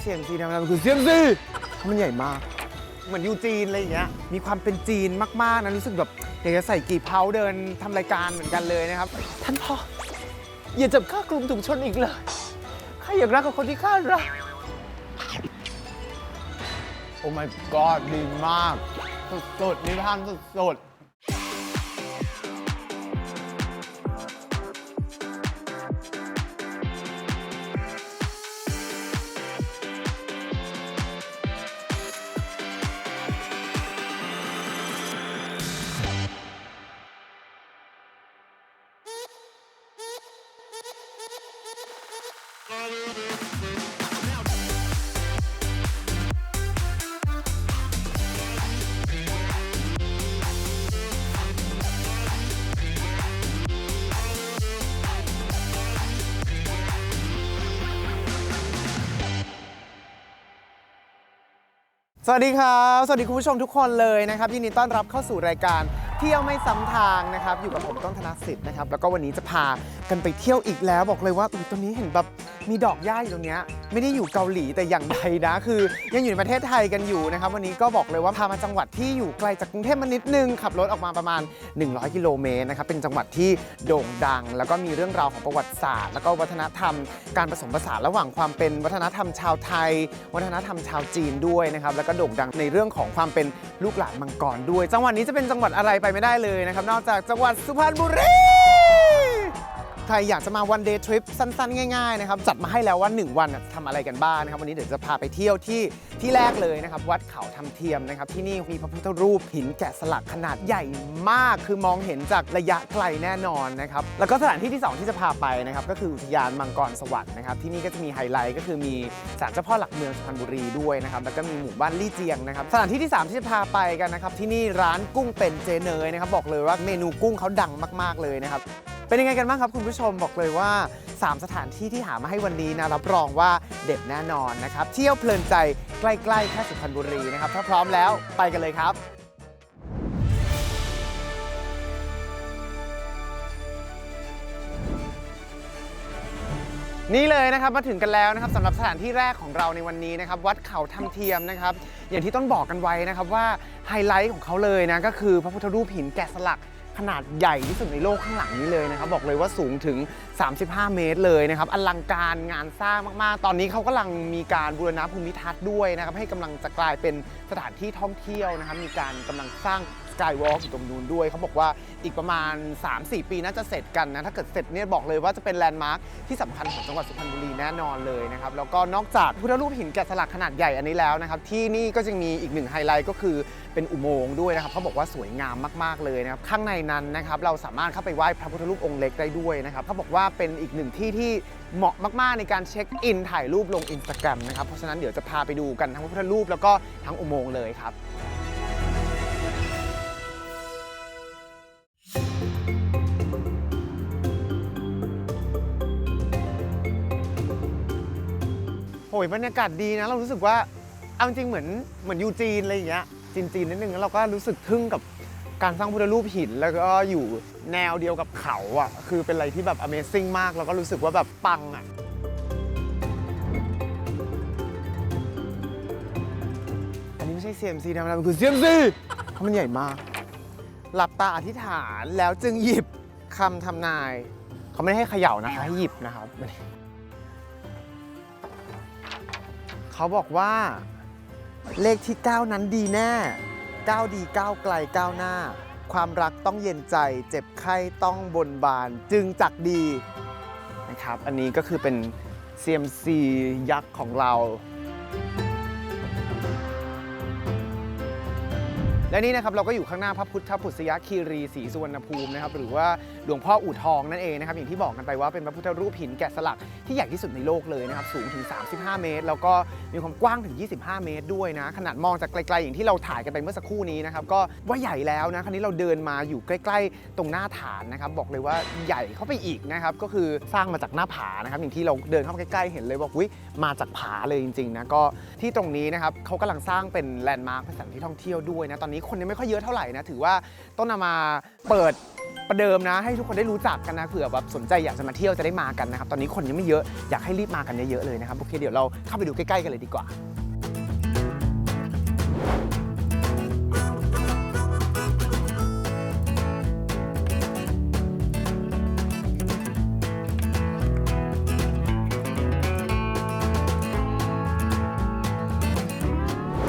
เซียมซีธรรมดามันคือเซียมซีเพราะมันใหญ่มาก เหมือนยูจีนอะไรอย่างเงี้ย มีความเป็นจีนมากๆนะรู้สึกแบบอยากจะใส่กี่เพาเดินทำรายการเหมือนกันเลยนะครับ ท่านพ่ออย่าจับข้ากลุ่มถุงชนอีกเลยข้าอยากรักกับคนที่ข้ารัก โอ้ my god ดีมาก สุดๆนิทานสุดๆ สวัสดีครับ สวัสดีคุณผู้ชมทุกคนเลยนะครับ ยินดีต้อนรับเข้าสู่รายการเที่ยวไม่ซ้ำทางนะครับ อยู่กับผมต้นธนสิทธิ์นะครับ แล้วก็วันนี้จะพากันไปเที่ยวอีกแล้วบอกเลยว่าอุ๊ยตรงนี้เห็นแบบ มีดอกหญ้าอยู่ตรงเนี้ยไม่ได้อยู่เกาหลีแต่อย่างใดนะ คือยังอยู่ในประเทศไทยกันอยู่นะครับวันนี้ก็บอกเลยว่าพามาจังหวัดที่อยู่ไกลจากกรุงเทพมานิดนึงขับรถออกมาประมาณ 100 กิโลเมตรนะครับเป็นจังหวัดที่โด่งดัง แล้วก็มีเรื่องราวของประวัติศาสตร์ แล้วก็วัฒนธรรม การผสมผสานระหว่างความเป็นวัฒนธรรมชาวไทย วัฒนธรรมชาวจีนด้วยนะครับแล้วก็โด่งดังในเรื่องของความเป็นลูกหลานมังกรด้วย จังหวัดนี้จะเป็นจังหวัดอะไรไปไม่ได้เลยนะครับนอกจากจังหวัดสุพรรณบุรี ใครอยากจะมาวันเดย์ทริปสั้นๆ ง่ายๆนะครับจัดมาให้แล้วว่า 1 วันน่ะทำอะไรกันบ้างนะครับ วันนี้เดี๋ยวจะพาไปเที่ยวที่ที่แรกเลยนะครับ วัดเขาทำเทียมนะครับ ที่นี่มีพระพุทธรูปหินแกะสลักขนาดใหญ่มากคือมองเห็นจากระยะไกลแน่นอนนะครับ แล้วก็สถานที่ที่ 2 ที่จะพาไปนะครับ ก็คืออุทยานมังกรสวรรค์นะครับ ที่นี่ก็จะมีไฮไลท์ก็คือมีศาลเจ้าพ่อหลักเมืองสุพรรณบุรีด้วยนะครับแล้วก็มีหมู่บ้านลี่เจียงนะครับสถานที่ที่ 3 ที่จะพาไปกันนะครับที่นี่ร้านกุ้งเป็นเจเนยนะครับบอกเลยว่าเมนูกุ้งเขาดังมาก ๆเลยนะครับ เป็นยังไงกันบ้างครับคุณผู้ชมบอกเลยว่า 3 สถานที่ที่หามาให้วันนี้นะรับรองว่าเด็ดแน่นอนนะครับ เที่ยวเพลินใจใกล้ๆแค่สุพรรณบุรีนะครับถ้าพร้อมแล้วไปกันเลยครับนี่เลยนะครับมาถึงกันแล้วนะครับสำหรับสถานที่แรกของเราในวันนี้นะครับวัดเขาทำเทียมนะครับ อย่างที่ต้นบอกกันไว้นะครับว่าไฮไลท์ของเขาเลยนะก็คือพระพุทธรูปหินแกะสลัก ขนาดใหญ่ที่สุดในโลกข้างหลังนี้เลยนะครับบอกเลยว่าสูงถึง 35 เมตรเลยนะครับอลังการงานสร้างมากๆ ตอนนี้เขากำลังมีการบูรณะภูมิทัศน์ด้วยนะครับให้กำลังจะกลายเป็นสถานที่ท่องเที่ยวนะครับมีการกำลังสร้าง กายวอล์กอยู่ตรงนู้นด้วยเขาบอกว่าอีกประมาณ 3-4 ปีน่าจะเสร็จกันนะ ถ้าเกิดเสร็จเนี่ยบอกเลยว่าจะเป็นแลนด์มาร์คที่สำคัญของจังหวัดสุพรรณบุรีแน่นอนเลยนะครับ แล้วก็นอกจากพุทธรูปหินแกะสลักขนาดใหญ่อันนี้แล้วนะครับ ที่นี่ก็จะมีอีกหนึ่งไฮไลท์ก็คือเป็นอุโมงค์ด้วยนะครับเขาบอกว่าสวยงามมาก ๆเลยนะครับข้างในนั้นนะครับเราสามารถเข้าไปไหว้พระพุทธรูปองค์เล็กได้ด้วยนะครับเขาบอกว่าเป็นอีกหนึ่งที่ที่เหมาะมากๆในการเช็คอินถ่ายรูปลงอินสตาแกรมนะครับเพราะฉะนั้นเดี๋ยวจะพาไปดูกันทั้งพระพุทธรูปแล้วก็ทั้งอุโมงค์เลยครับ อ้ยบรรยากาศดีนะ เรารู้สึกว่าเอาจริงเหมือนเหมือนยูจีนอะไรอย่างเงี้ยจีนจีนๆนิดนึงแล้วเราก็รู้สึกทึ่งกับการสร้างพุทธรูปหิน แล้วก็อยู่แนวเดียวกับเขาอะคือเป็นอะไรที่แบบ Amazing มาก แล้วก็รู้สึกว่าแบบปังอะอันนี้ไม่ใช่ CMC ธรรมดามันคือ CMC เพราะมันใหญ่มาก หลับตาอธิษฐานแล้วจึงหยิบคำทำนาย เขาไม่ได้ให้เขย่านะคะให้หยิบนะครับ เขาบอกว่า เลขที่ 9 นั้นดีแน่ 9 ดี 9 ไกล 9 หน้า ความรักต้องเย็นใจ เจ็บไข้ต้องบนบาน จึงจักดีนะครับ อันนี้ก็คือเป็น CMC ยักษ์ของเรา และนี่นะครับเราก็อยู่ข้างหน้าพระพุทธพุทธยคีรีศรีสุวรรณภูมินะครับหรือว่าหลวงพ่ออู่ทองนั่นเองนะครับอย่างที่บอกกันไปว่าเป็นพระพุทธรูปหินแกะสลักที่ใหญ่ที่สุดในโลกเลยนะครับสูงถึง 35 เมตร แล้วก็มีความกว้างถึง 25 เมตรด้วยนะขนาดมองจากไกลๆอย่างที่เราถ่ายกันไปเมื่อสักครู่นี้นะครับก็ว่าใหญ่แล้วนะคราวนี้เราเดินมาอยู่ใกล้ๆ ตรงหน้าฐานนะครับบอกเลยว่าใหญ่เข้าไปอีกนะครับก็คือสร้างมาจากหน้าผานะครับอย่างที่เราเดินเข้าใกล้ๆเห็นเลยว่าอุ้ยมาจากผาเลยจริงๆนะก็ที่ตรงนี้นะครับเขากำลังสร้างเป็นแลนด์มาร์คเป็นสถานที่ท่องเที่ยวด้วยนะตอนนี้คนยังไม่ค่อยเยอะเท่าไหร่นะ ถือว่าต้องนำมาเปิดประเดิมนะ ให้ทุกคนได้รู้จักกันนะเผื่อแบบสนใจอยากจะมาเที่ยวจะได้มากันนะครับ ตอนนี้คนยังไม่เยอะอยากให้รีบมากันเยอะๆเลยนะครับโอเคเดี๋ยวเราเข้าไปดูใกล้ๆกันเลยดีกว่า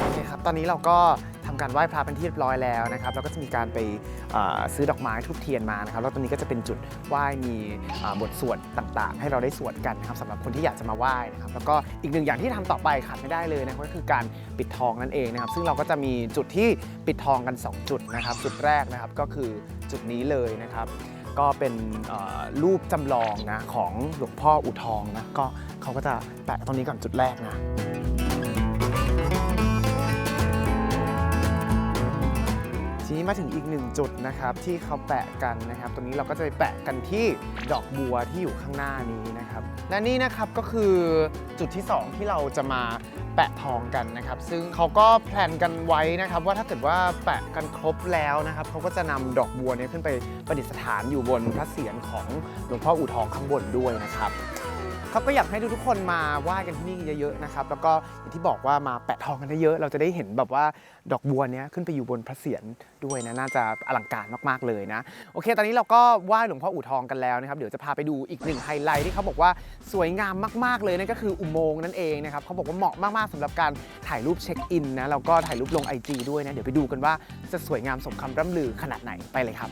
โอเคครับตอนนี้เราก็ การไหว้พระเป็นที่เรียบร้อยแล้วนะครับแล้วก็จะมีการไปซื้อดอกไม้ทุบเทียนมานะครับแล้วตรงนี้ก็จะเป็นจุดไหว้มีบทสวดต่างๆ ให้เราได้สวดกันนะครับสำหรับคนที่อยากจะมาไหว้นะครับแล้วก็อีกหนึ่งอย่างที่ทำต่อไปขาดไม่ได้เลยนะครับก็คือการปิดทองนั่นเองนะครับซึ่งเราก็จะมีจุดที่ปิดทองกัน 2 จุดนะครับจุดแรกนะครับก็คือจุดนี้เลยนะครับก็เป็นรูปจำลองนะของหลวงพ่ออุทองนะก็เขาก็จะแปะตรงนี้ก่อนจุดแรกนะ ทีนี้มาถึงอีกหนึ่งจุดนะครับที่เขาแปะกันนะครับตรงนี้เราก็จะไปแปะกันที่ดอกบัวที่อยู่ข้างหน้านี้นะครับและนี่นะครับก็คือจุดที่ 2 ที่เราจะมาแปะทองกันนะครับ ซึ่งเขาก็แพลนกันไว้นะครับ ว่าถ้าเกิดว่าแปะกันครบแล้วนะครับเขาก็จะนำดอกบัวนี้ขึ้นไปประดิษฐานอยู่บนพระเศียรของหลวงพ่ออู่ทองข้างบนด้วยนะครับ ครับก็อยากให้ทุกๆคนมาไหว้กันที่นี่เยอะๆนะครับแล้วก็อย่างที่บอกว่ามาแปะทองกันเยอะๆเราจะได้เห็นแบบว่าดอกบัวเนี้ยขึ้นไปอยู่บนพระเศียรด้วยนะน่าจะอลังการมากๆเลยนะโอเค ตอนนี้เราก็ไหว้หลวงพ่ออู่ทองกันแล้วนะครับเดี๋ยวจะพาไปดูอีกหนึ่งไฮไลท์ที่เขาบอกว่าสวยงามมากๆเลยนั่นก็คืออุโมงค์นั่นเองนะครับเขาบอกว่าเหมาะมากๆสำหรับการถ่ายรูปเช็คอินนะแล้วก็ถ่ายรูปลง IG ด้วยนะเดี๋ยวไปดูกันว่าจะสวยงามสมคำร่ำลือขนาดไหนไปเลยครับ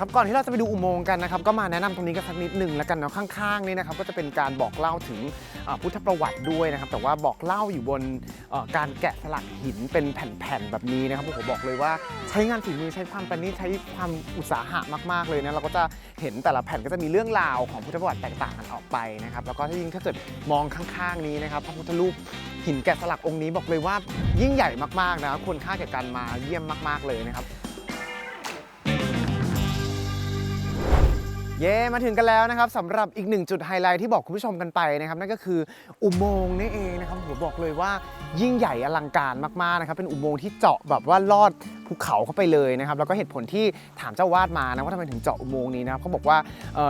ครับก่อนที่เราจะไปดูอุโมงค์กันนะครับก็มาแนะนำตรงนี้กันสักนิดหนึ่งแล้วกันเนาะข้างๆนี่นะครับก็จะเป็นการบอกเล่าถึงพุทธประวัติด้วยนะครับแต่ว่าบอกเล่าอยู่บนการแกะสลักหินเป็นแผ่นๆแบบนี้นะครับผมบอกเลยว่าใช้งานฝีมือใช้ความประณีตใช้ความอุตสาหะมากๆเลยนะเราก็จะเห็นแต่ละแผ่นก็จะมีเรื่องราวของพุทธประวัติแตกต่างกันออกไปนะครับแล้วก็ถ้ายิ่งถ้าเกิดมองข้างๆนี้นะครับพระพุทธรูปหินแกะสลักองค์นี้บอกเลยว่ายิ่งใหญ่มากๆนะควรค่าแก่การมาเยี่ยมมาก ๆเลยนะครับ เย้มาถึงกันแล้วนะครับสำหรับอีกหนึ่งจุดไฮไลท์ที่บอกคุณผู้ชมกันไปนะครับนั่นก็คืออุโมงค์นี่เองนะครับผมบอกเลยว่ายิ่งใหญ่อลังการมากๆนะครับเป็นอุโมงค์ที่เจาะแบบว่าลอดภูเขาเข้าไปเลยนะครับแล้วก็เหตุผลที่ถามเจ้าวาดมานะว่าทำไมถึงเจาะอุโมงค์นี้นะครับเขาบอกว่า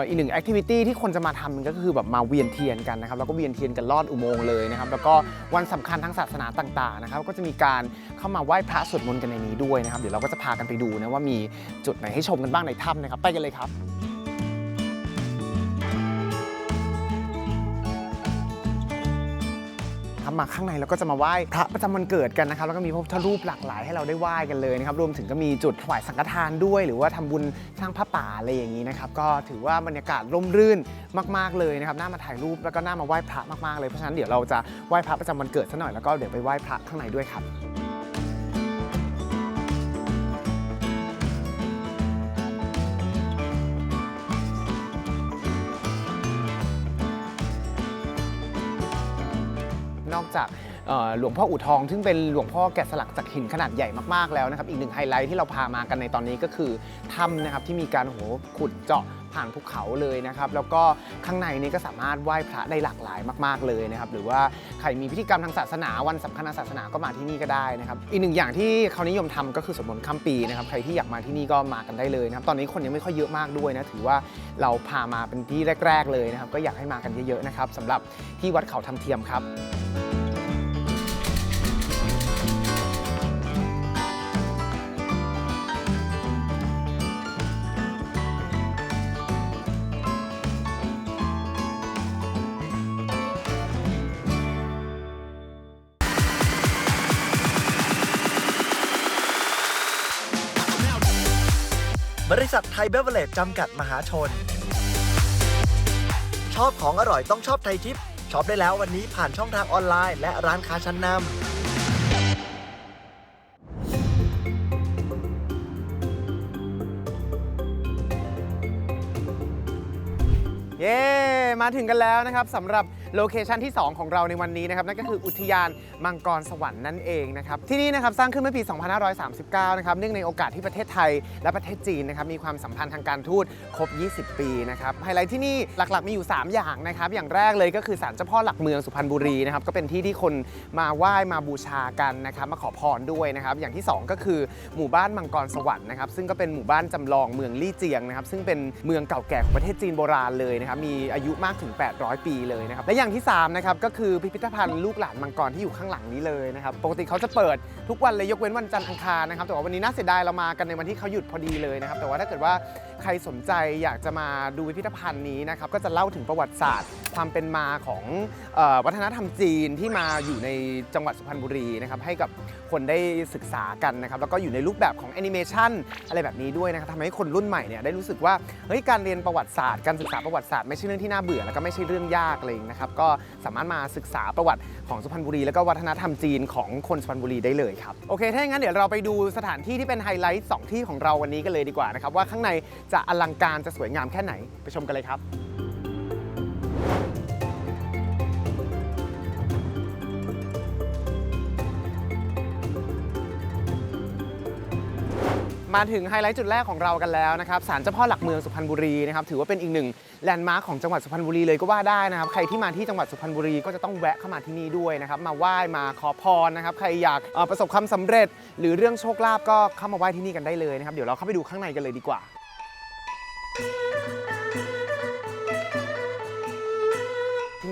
อีกหนึ่งแอคทิวิตี้ที่คนจะมาทำมันก็คือแบบมาเวียนเทียนกันนะครับแล้วก็เวียนเทียนกันลอดอุโมงค์เลยนะครับแล้วก็วันสำคัญทางศาสนาต่างๆนะครับก็จะมีการเข้ามาไหว้พระสวดมนต์กันในนี้ด้วยนะครับเดี๋ยวเราก็จะพากันไปดูนะว่ามีจุดไหนให้ชมกันบ้างในถ้ำนะครับไปกันเลยครับ ครับมาข้างในเราก็จะมาไหว้พระประจำวันเกิดกันนะครับแล้วก็มีพระพุทธรูปหลากหลายให้เราได้ไหว้กันเลยนะครับรวมถึงก็มีจุดถวายสังฆทานด้วย หรือว่าทำบุญสร้างพระป่าอะไรอย่างนี้นะครับก็ถือว่าบรรยากาศร่มรื่นมาก ๆเลยนะครับน่ามาถ่ายรูปแล้วก็น่ามาไหว้พระมากๆเลยเพราะฉะนั้นเดี๋ยวเราจะไหว้พระประจำวันเกิดซะหน่อยแล้วก็เดี๋ยวไปไหว้พระข้างในด้วยครับ จากหลวงพ่ออู่ทอง ซึ่งเป็นหลวงพ่อแกะสลักจากหินขนาดใหญ่มากๆแล้วนะครับอีกหนึ่งไฮไลท์ที่เราพามากันในตอนนี้ก็คือถ้ำนะครับที่มีการโหขุดเจาะผ่านภูเขาเลยนะครับแล้วก็ข้างในนี้ก็สามารถไหว้พระได้หลากหลายมาก ๆเลยนะครับหรือว่าใครมีพิธีกรรมทางศาสนาวันสำคัญทางศาสนาก็มาที่นี่ก็ได้นะครับอีกหนึ่งอย่างที่เขานิยมทำก็คือสวดมนต์ข้ามปีนะครับใครที่อยากมาที่นี่ก็มากันได้เลยนะครับตอนนี้คนยังไม่ค่อยเยอะมากด้วยนะถือว่าเราพามาเป็นที่แรก ๆเลยนะครับก็อยากให้มากันเยอะๆนะครับสำหรับที่วัดเขาทำเทียมครับ ษัทไทยเบเวอร์เลจจำกัดมหาชน ชอบของอร่อยต้องชอบไทยทิปช็อปได้แล้ววันนี้ผ่านช่องทางออนไลน์และร้านค้าชั้นนำเย้ มาถึงกันแล้วนะครับสำหรับโลเคชันที่ 2 ของเราในวันนี้นะครับนั่นก็คืออุทยานมังกรสวรรค์นั่นเองนะครับที่นี่นะครับสร้างขึ้นเมื่อปี 2539 นะครับเนื่องในโอกาสที่ประเทศไทยและประเทศจีนนะครับมีความสัมพันธ์ทางการทูตครบ 20 ปีนะครับไฮไลท์ที่นี่หลักๆมีอยู่ 3 อย่างนะครับอย่างแรกเลยก็คือศาลเจ้าพ่อหลักเมืองสุพรรณบุรีนะครับก็เป็นที่ที่คนมาไหว้มาบูชากันนะครับมาขอพรด้วยนะครับอย่างที่ 2 ก็คือหมู่บ้านมังกรสวรรค์นะครับซึ่งก็เป็นหมู่บ้านจำลองเมืองลี่เจียงนะครับซึ่งเป็นเมืองเก่าแก่ของประเทศจีนโบราณเลยนะครับมีอายุมากถึง 800 ปีเลยนะครับและอย่างที่3นะครับก็คือพิพิธภัณฑ์ลูกหลานมังกรที่อยู่ข้างหลังนี้เลยนะครับปกติเขาจะเปิดทุกวันเลยยกเว้นวันจันทร์อังคารนะครับแต่ว่าวันนี้น่าเสียดายเรามากันในวันที่เขาหยุดพอดีเลยนะครับแต่ว่าถ้าเกิดว่า ใครสนใจอยากจะมาดูพิพิธภัณฑ์นี้นะครับก็จะเล่าถึงประวัติศาสตร์ ความเป็นมาของออวัฒนธรรมจีนที่มาอยู่ในจังหวัดสุพรรณบุรีนะครับให้กับคนได้ศึกษากันนะครับแล้วก็อยู่ในรูปแบบของแอนิเมชันอะไรแบบนี้ด้วยนะครับทำให้คนรุ่นใหม่เนี่ยได้รู้สึกว่าเฮ้ยการเรียนประวัติศาสตร์ การศึกษาประวัติศาสตร์ไม่ใช่เรื่องที่น่าเบื่อแล้วก็ไม่ใช่เรื่องยากเลยนะครับก็สามารถมาศึกษาประวัติของสุพรรณบุรี แล้วก็วัฒนธรรมจีนของคนสุพรรณบุรีได้เลยครับโอเคถ้าอย่างนั้นเดี๋ยวเราไปดูสถานที่ที่เป็นไฮไลท์สองที่ของเราวันนี้กันเลยดีกว่านะครับว่าข้างในจะอลังการจะสวยงามแค่ไหนไปชมกันเลยครับมาถึงไฮไลท์จุดแรกของเรากันแล้วนะครับศาลเจ้าพ่อหลักเมืองสุพรรณบุรีนะครับถือว่าเป็นอีกหนึ่งแลนด์มาร์คของจังหวัดสุพรรณบุรีเลยก็ว่าได้นะครับใครที่มาที่จังหวัดสุพรรณบุรีก็จะต้องแวะเข้ามาที่นี่ด้วยนะครับมาไหว้มาขอพรนะครับใครอยากประสบความสำเร็จ หรือเรื่องโชคลาภก็เข้ามาไหว้ที่นี่กันได้เลยนะครับเดี๋ยวเราเข้าไปดูข้างในกันเลยดีกว่า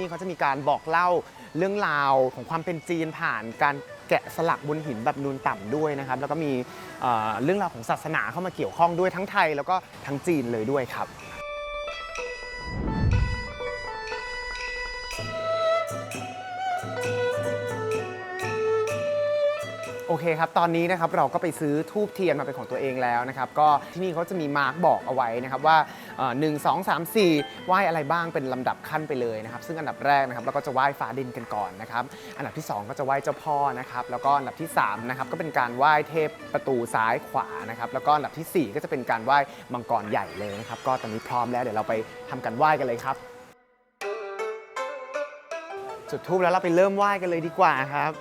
นี่เขาจะมีการบอกเล่าเรื่องราวของความเป็นจีนผ่านการแกะสลักบนหินแบบนูนต่ำด้วยนะครับ แล้วก็มีเอ่อเรื่องราวของศาสนาเข้ามาเกี่ยวข้องด้วยทั้งไทยแล้วก็ทั้งจีนเลยด้วยครับ โอเคครับ ตอนนี้นะครับเราก็ไปซื้อทูบเทียนมาเป็นของตัวเองแล้วนะครับ ก็ที่นี่เขาจะมีมาร์กบอกเอาไว้นะครับว่าหนึ่งสองสามสี่ไหว้อะไรบ้างเป็นลำดับขั้นไปเลยนะครับ ซึ่งอันดับแรกนะครับเราก็จะไหว้ฟ้าดินกันก่อนนะครับ อันดับที่ 2 ก็จะไหว้เจ้าพ่อนะครับ แล้วก็อันดับที่3นะครับก็เป็นการไหว้เทพประตูซ้ายขวานะครับ แล้วก็อันดับทีสี่4 ก็จะเป็นการไหว้มังกรใหญ่เลยนะครับ ก็ตอนนี้พร้อมแล้วเดี๋ยวเราไปทำการไหว้กันเลยครับ จุดทูบแล้วเราไปเริ่มไหว้กันเลยดีกว่าครับ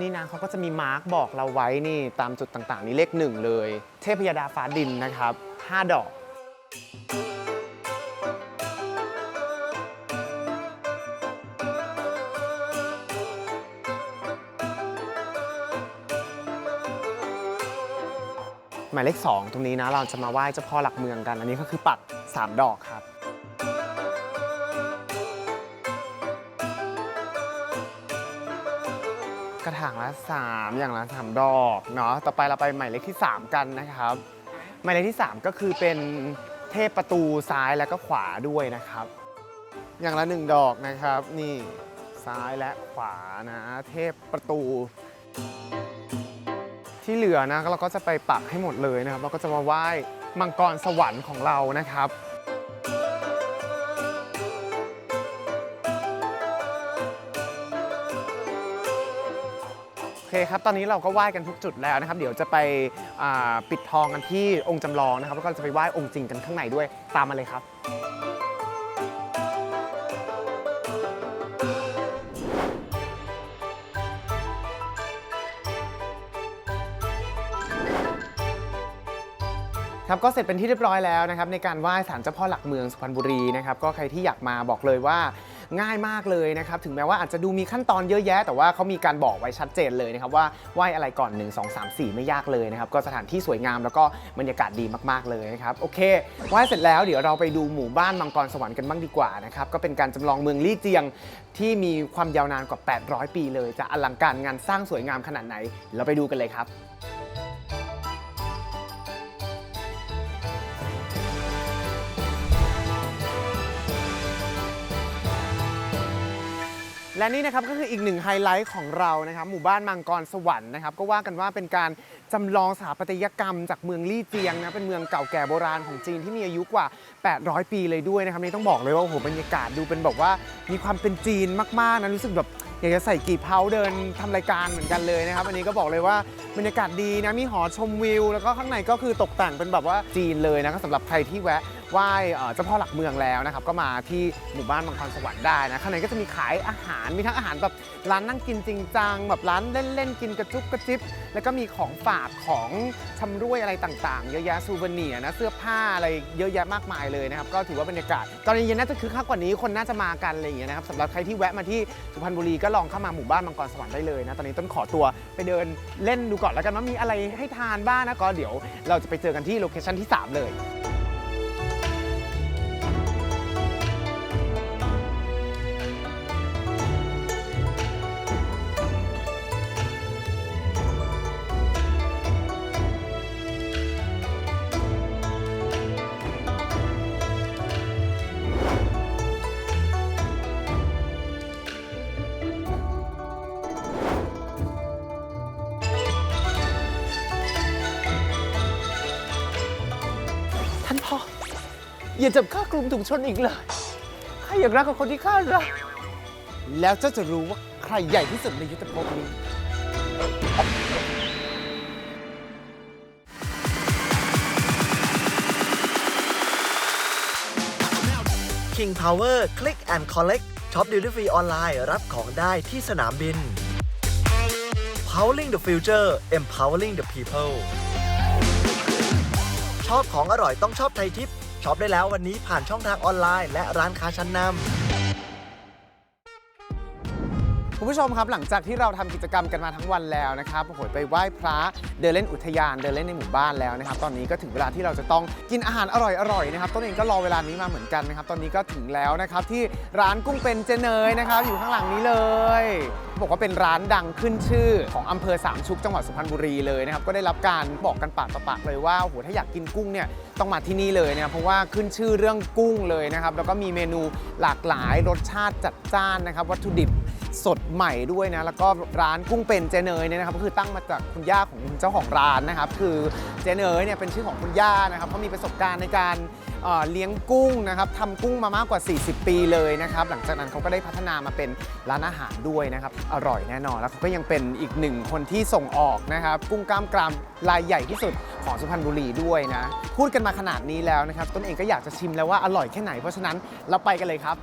นี่นะเขาก็จะมีมาร์กบอกเราไว้นี่ตามจุดต่างๆ นี่เลขหนึ่งเลย เทพยดาฟ้าดินนะครับ 5 ดอก หมายเลข 2 ตรงนี้นะเราจะมาไหว้เจ้าพ่อหลักเมืองกัน อันนี้ก็คือปัก 3 ดอกครับ กระถางละ 3 อย่างละ3ดอกเนาะต่อไปเราไปหมายเลขที่ 3 กันนะครับ หมายเลขที่ 3 ก็คือเป็นเทพประตูซ้ายแล้วก็ขวาด้วยนะครับ อย่างละ 1 ดอกนะครับ นี่ซ้ายและขวานะเทพประตู ที่เหลือนะเราก็จะไปปักให้หมดเลยนะครับ เราก็จะมาไหว้มังกรสวรรค์ของเรานะครับ เคครับ ตอนนี้เราก็ไหว้กันทุกจุดแล้วนะครับ เดี๋ยวจะไปปิดทองกันที่องค์จำลองนะครับ แล้วก็จะไปไหว้องค์จริงกันข้างในด้วย ตามมาเลยครับครับก็เสร็จเป็นที่เรียบร้อยแล้วนะครับในการไหว้ศาลเจ้าพ่อหลักเมืองสุพรรณบุรีนะครับก็ใครที่อยากมาบอกเลยว่า ง่ายมากเลยนะครับ ถึงแม้ว่าอาจจะดูมีขั้นตอนเยอะแยะ แต่ว่าเขามีการบอกไว้ชัดเจนเลยนะครับว่าไหว้อะไรก่อน 1 2 3 4 ไม่ยากเลยนะครับ ก็สถานที่สวยงามแล้วก็บรรยากาศดีมากๆเลยนะครับ โอเคไหว้เสร็จแล้วเดี๋ยวเราไปดูหมู่บ้านมังกรสวรรค์กันบ้างดีกว่านะครับ ก็เป็นการจำลองเมืองลี่เจียงที่มีความยาวนานกว่า 800 ปีเลย จะอลังการงานสร้างสวยงามขนาดไหน เราไปดูกันเลยครับ และนี่นะครับก็คืออีกหนึ่งไฮไลท์ของเรานะครับหมู่บ้านมังกรสวรรค์นะครับก็ว่ากันว่าเป็นการจำลองสถาปัตยกรรมจากเมืองลี่เจียงนะเป็นเมืองเก่าแก่โบราณของจีนที่มีอายุกว่า 800 ปีเลยด้วยนะครับนี่ต้องบอกเลยว่าโอ้โหบรรยากาศดูเป็นแบบว่ามีความเป็นจีนมากๆนะรู้สึกแบบอยากจะใส่กี่เผาเดินทำรายการเหมือนกันเลยนะครับอันนี้ก็บอกเลยว่าบรรยากาศดีนะมีหอชมวิว แล้วก็ข้างในก็คือตกแต่งเป็นแบบว่าจีนเลยนะครับสำหรับใครที่แวะ ไหว้เจ้าพ่อหลักเมืองแล้วนะครับก็มาที่หมู่บ้านมังกรสวรรค์ได้นะข้างในก็จะมีขายอาหารมีทั้งอาหารแบบร้านนั่งกินจริงจังแบบร้านเล่นๆกินกระจุบกระจิบ แล้วก็มีของฝากของชำรวยอะไรต่างๆ เยอะแยะซูเวเนียนะเสื้อผ้าอะไรเยอะแยะมากมายเลยนะครับก็ถือว่าบรรยากาศตอนเย็นน่าจะคึกคักกว่านี้คนน่าจะมากันอะไรอย่างเงี้ยนะครับสำหรับใครที่แวะมาที่สุพรรณบุรีก็ลองเข้ามาหมู่บ้านมังกรสวรรค์ได้เลยนะตอนนี้ต้นขอตัวไปเดินเล่นดูก่อนแล้วกันว่ามีอะไรให้ทานบ้างนะก็เดี๋ยวเราจะไปเจอกันที่โลเคชั่นที่ 3 เลย อย่าจับข้ากลุ่มถุงชนอีกเลยข้าอยากรักกับคนที่ข้ารัก แล้วเจ้าจะรู้ว่าใครใหญ่ที่สุดในยุทธภพนี้ King Power Click and Collect ช็อปดิวตี้ฟรีออนไลน์รับของได้ที่สนามบิน Powering the Future Empowering the People ชอบของอร่อยต้องชอบไทยทิป ช็อปได้แล้ววันนี้ผ่านช่องทางออนไลน์และร้านค้าชั้นนำ คุณผู้ชมครับหลังจากที่เราทำกิจกรรมกันมาทั้งวันแล้วนะครับโอ้โหไปไหว้พระเดินเล่นอุทยานเดินเล่นในหมู่บ้านแล้วนะครับ ตอนนี้ก็ถึงเวลาที่เราจะต้องกินอาหารอร่อยๆนะครับต้นเองก็รอเวลานี้มาเหมือนกันนะครับ ตอนนี้ก็ถึงแล้วนะครับที่ร้านกุ้งเป็นเจเนยนะครับ อยู่ข้างหลังนี้เลยบอกว่าเป็นร้านดังขึ้นชื่อของอำเภอสามชุกจังหวัดสุพรรณบุรีเลยนะครับก็ได้รับการบอกกันปากต่อปากเลยว่าโอ้โหถ้าอยากกินกุ้งเนี่ยต้องมาที่นี่เลยนะครับเพราะว่าขึ้นชื่อเรื่องกุ้งเลยนะครับแล้วก็มีเมนูหลากหลายรสชาติจัดจ้านนะครับ วัตถุดิบ สดใหม่ด้วยนะ แล้วก็ร้านกุ้งเป็นเจเนยเนี่ยนะครับก็คือตั้งมาจากคุณย่าของเจ้าของร้านนะครับ คือเจเนยเนี่ยเป็นชื่อของคุณย่านะครับเขามีประสบการณ์ในการเอ่อเลี้ยงกุ้งนะครับทำกุ้งมามากกว่า 40 ปีเลยนะครับ หลังจากนั้นเขาก็ได้พัฒนามาเป็นร้านอาหารด้วยนะครับ อร่อยแน่นอน แล้วเขาก็ยังเป็นอีกหนึ่งคนที่ส่งออกนะครับ กุ้งกล้ามกรามรายใหญ่ที่สุดของสุพรรณบุรีด้วยนะ พูดกันมาขนาดนี้แล้วนะครับ ต้นเองก็อยากจะชิมแล้วว่าอร่อยแค่ไหน เพราะฉะนั้นเราไปกันเลยครับ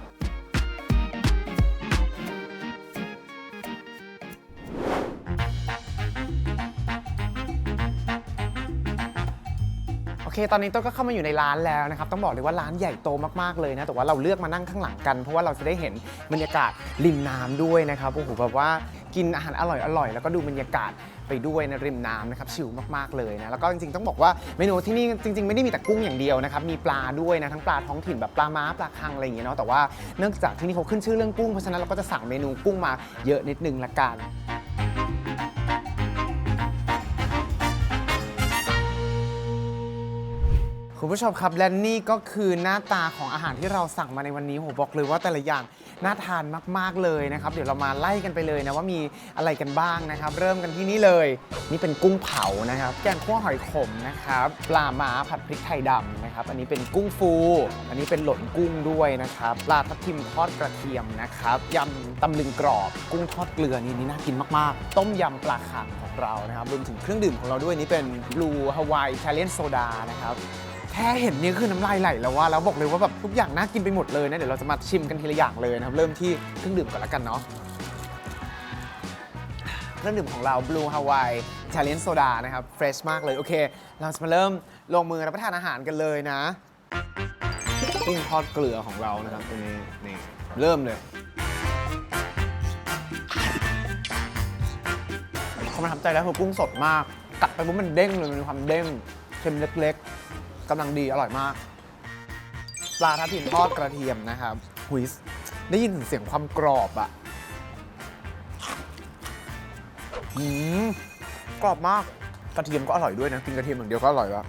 เค ตอนนี้ต้นก็เข้ามาอยู่ในร้านแล้วนะครับ ต้องบอกเลยว่าร้านใหญ่โตมากๆเลยนะ แต่ว่าเราเลือกมานั่งข้างหลังกัน เพราะว่าเราจะได้เห็นบรรยากาศริมน้ำด้วยนะครับ โอ้โห แบบว่ากินอาหารอร่อยๆ แล้วก็ดูบรรยากาศไปด้วยในริมน้ำนะครับชิลมากๆเลยนะ แล้วก็จริงๆต้องบอกว่าเมนูที่นี่จริง ๆ ไม่ได้มีแต่กุ้งอย่างเดียวนะครับมีปลาด้วยนะทั้งปลาท้องถิ่นแบบปลาม้าปลาคังอะไรอย่างเงี้ยเนาะแต่ว่าเนื่องจากที่นี่เขาขึ้นชื่อเรื่องกุ้งเพราะฉะนั้นเราก็จะสั่งเมนูกุ้งมาเยอะนิดนึงละกัน คุณผู้ชมครับและนี่ก็คือหน้าตาของอาหารที่เราสั่งมาในวันนี้โหบอกเลยว่าแต่ละอย่างน่าทานมาก ๆเลยนะครับ เดี๋ยวเรามาไล่กันไปเลยนะว่ามีอะไรกันบ้างนะครับ เริ่มกันที่นี่เลย นี่เป็นกุ้งเผานะครับ แกงคั่วหอยขมนะครับปลาหมาผัดพริกไทยดำนะครับ อันนี้เป็นกุ้งฟู อันนี้เป็นหล่นกุ้งด้วยนะครับปลาทับทิมทอดกระเทียมนะครับยำตำลึงกรอบ กุ้งทอดเกลือนี่นี่น่ากินมากๆ ต้มยำปลาคังของเรานะครับรวมถึงเครื่องดื่มของเราด้วยนี่เป็น Blue Hawaii Italian Soda นะครับ แค่เห็นนี่คือน้ำลายไหลแล้วว่าแล้วบอกเลยว่าแบบทุกอย่างน่ากินไปหมดเลยนะ เดี๋ยวเราจะมาชิมกันทีละอย่างเลยนะครับ เริ่มที่เครื่องดื่มก่อนละกันเนาะเครื่องดื่มของเรา Blue Hawaii Italian Soda นะครับเฟรชมากเลยโอเค เราจะมาเริ่มลงมือรับประทานอาหารกันเลยนะกุ้งทอดเกลือของเรานะครับตัวนี้นี่เริ่มเลยความประทับใจแล้วคือกุ้งสดมากกัดไปปุ๊บมันเด้งเลยมันมีความเด้งเค็มเล็ก กำลังดีอร่อยมาก ปลาทับทิมทอดกระเทียมนะครับหุยได้ยินถึงเสียงความกรอบอะอืมกรอบมากกระเทียมก็อร่อยด้วยนะ กินกระเทียมอย่างเดียวก็อร่อยแล้ว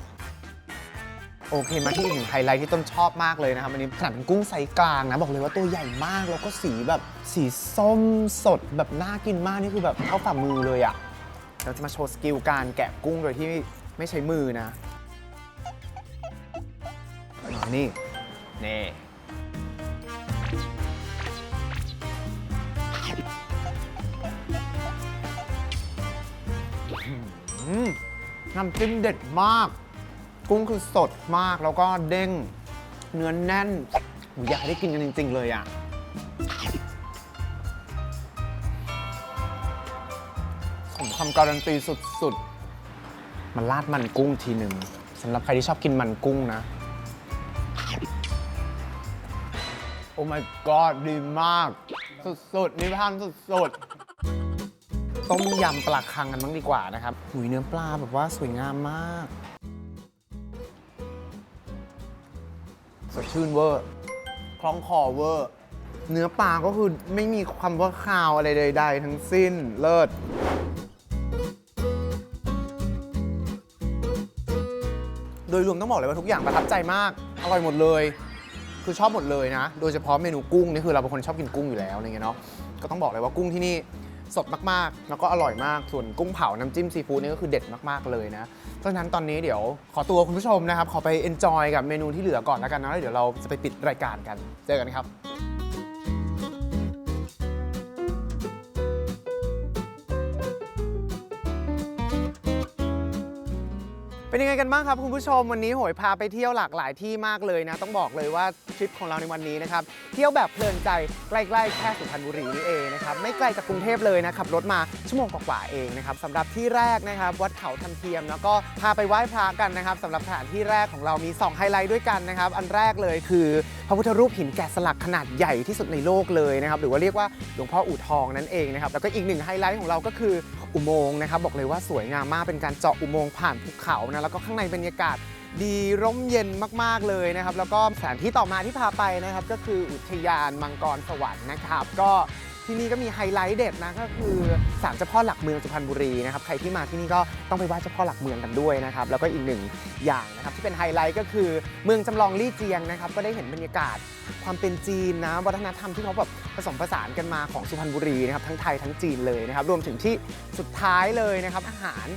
โอเคมาที่อีกหนึ่งไฮไลท์ที่ต้นชอบมากเลยนะครับอันนี้ขนาดเป็นกุ้งไซส์กลางนะ บอกเลยว่าตัวใหญ่มากแล้วก็สีแบบสีส้มสดแบบน่ากินมากนี่คือแบบเท่าฝ่ามือเลยอะเราจะมาโชว์สกิลการแกะกุ้งโดยที่ไม่ใช้มือนะ นี่ นี่ อืมน้ำจิ้มเด็ดมาก กุ้งคือสดมากแล้วก็เด้ง เนื้อแน่นหนูอยากให้ได้กินกันจริง ๆ เลยอะผมคำการันตีสุด ๆ มันราดมันกุ้งทีหนึ่งสำหรับใครที่ชอบกินมันกุ้งนะ my god ดีมาก สุดๆนิพานสุดๆต้มยำปลาคังกันบ้างดีกว่านะครับหุยเนื้อปลาแบบว่าสวยงามมาก สดชื่นเวอร์คล้องคอเวอร์ เนื้อปลาก็คือไม่มีความว่าคาวอะไรใดๆทั้งสิ้นเลิศโดยรวมต้องบอกเลยว่าทุกอย่างประทับใจมาก อร่อยหมดเลย คือชอบหมดเลยนะ โดยเฉพาะเมนูกุ้งนี่คือเราเป็นคนชอบกินกุ้งอยู่แล้วอะไรเงี้ยเนาะ ก็ต้องบอกเลยว่ากุ้งที่นี่สดมากๆ แล้วก็อร่อยมาก ส่วนกุ้งเผาน้ำจิ้มซีฟู้ดนี่ก็คือเด็ดมากๆเลยนะ เพราะฉะนั้นตอนนี้เดี๋ยวขอตัวคุณผู้ชมนะครับ ขอไปเอนจอยกับเมนูที่เหลือก่อนแล้วกันนะแล้วเดี๋ยวเราจะไปปิดรายการกัน เจอกันครับ เป็นยังไงกันบ้างครับคุณผู้ชมวันนี้โหยพาไปเที่ยวหลากหลายที่มากเลยนะ ต้องบอกเลยว่าทริปของเราในวันนี้นะครับเที่ยวแบบเพลินใจใกล้ๆแค่สุพรรณบุรีนี่เองนะครับไม่ไกลจากกรุงเทพเลยนะขับรถมาชั่วโมงกว่าๆเองนะครับสำหรับที่แรกนะครับวัดเขาทันเทียมแล้วก็พาไปไหว้พระกันนะครับสำหรับสถานที่แรกของเรามี 2 ไฮไลท์ด้วยกันนะครับอันแรกเลยคือ พระพุทธรูปหินแกะสลักขนาดใหญ่ที่สุดในโลกเลยนะครับหรือว่าเรียกว่าหลวงพ่ออู่ทองนั่นเองนะครับแล้วก็อีกหนึ่งไฮไลท์ของเราก็คือ อุโมงค์นะครับบอกเลยว่าสวยงามมากเป็นการเจาะอุโมงค์ผ่านภูเขานะแล้วก็ข้างในบรรยากาศดีร่มเย็นมากๆเลยนะครับ แล้วก็สถานที่ต่อมาที่พาไปนะครับ ก็คืออุทยานมังกรสวรรค์นะครับ ก็ ที่นี่ก็มีไฮไลท์เด็ดนะก็คือศาลเจ้าพ่อหลักเมืองสุพรรณบุรีนะครับใครที่มาที่นี่ก็ต้องไปไหว้เจ้าพ่อหลักเมืองกันด้วยนะครับแล้วก็อีกหนึ่งอย่างนะครับที่เป็นไฮไลท์ก็คือเมืองจำลองลี่เจียงนะครับก็ได้เห็นบรรยากาศความเป็นจีนนะวัฒนธรรมที่เขาแบบผสมผสานกันมาของสุพรรณบุรีนะครับทั้งไทยทั้งจีนเลยนะครับรวมถึงที่สุดท้ายเลยนะครับอาหาร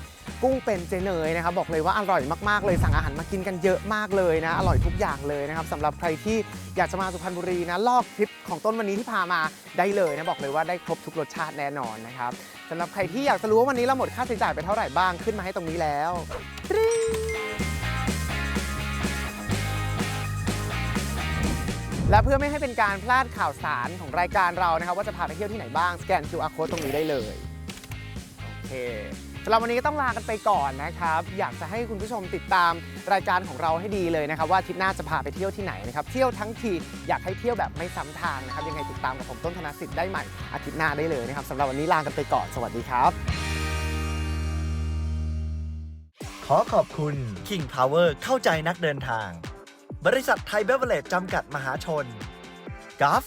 กุ้งเป็นเจเนยนะครับบอกเลยว่าอร่อยมากๆเลยสั่งอาหารมากินกันเยอะมากเลยนะ อร่อยทุกอย่างเลยนะครับสำหรับใครที่อยากจะมาสุพรรณบุรีนะลอกทริปของต้นวันนี้ที่พามาได้เลยนะบอกเลยว่าได้ครบทุกรสชาติแน่นอนนะครับสำหรับใครที่อยากจะรู้ว่าวันนี้เราหมดค่าใช้จ่ายไปเท่าไหร่บ้างขึ้นมาให้ตรงนี้แล้วและเพื่อไม่ให้เป็นการพลาดข่าวสารของรายการเรานะครับ ว่าจะพาไปเที่ยวที่ไหนบ้าง สแกน QR code ตรงนี้ได้เลย โอเค สำหรับวันนี้ก็ต้องลากันไปก่อนนะครับ อยากจะให้คุณผู้ชมติดตามรายการของเราให้ดีเลยนะครับ ว่าอาทิตย์หน้าจะพาไปเที่ยวที่ไหนนะครับ เที่ยวทั้งทีอยากให้เที่ยวแบบไม่ซ้ำทางนะครับ ยังไงติดตามกับผมต้นธนสิทธิ์ได้ใหม่อาทิตย์หน้าได้เลยนะครับสำหรับวันนี้ลากันไปก่อน สวัสดีครับ ขอขอบคุณ King Power เข้าใจนักเดินทาง บริษัทไทยเบเวอร์เลจจำกัดมหาชนกัฟ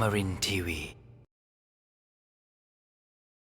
Amarin Tiwi.